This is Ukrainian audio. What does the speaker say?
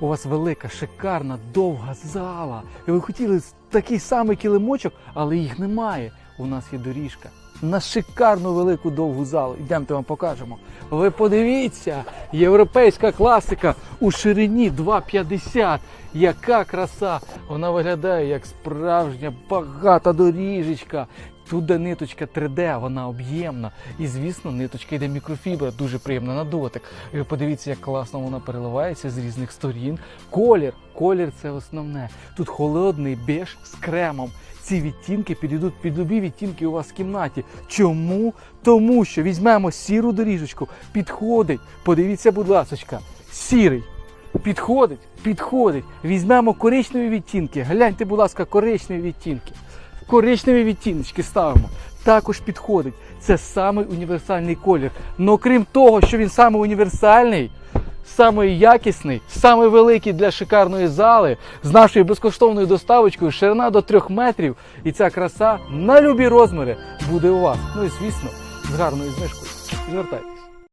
У вас велика, шикарна, довга зала. І ви хотіли такий самий килимочок, але їх немає. У нас є доріжка. На шикарну велику довгу залу. Йдемте вам покажемо. Ви подивіться, європейська класика у ширині 2,50. Яка краса! Вона виглядає як справжня багата доріжечка. Де ниточка 3D, вона об'ємна. І звісно, ниточка йде мікрофібра, дуже приємна на дотик. І подивіться, як класно вона переливається з різних сторін. Колір, колір це основне. Тут холодний беж з кремом. Ці відтінки підійдуть під любі відтінки у вас в кімнаті. Чому? Тому що візьмемо сіру доріжечку, підходить. Подивіться, будь ласочка, сірий. Підходить, підходить. Візьмемо коричневі відтінки. Гляньте, будь ласка, коричневі відтінки. Коричневі відтіночки ставимо. Також підходить. Це самий універсальний колір. Но крім того, що він самий універсальний, самий якісний, самий великий для шикарної зали, з нашою безкоштовною доставочкою, ширина до 3 метрів. І ця краса на любі розміри буде у вас. Ну і звісно, з гарною знижкою. Звертайтесь.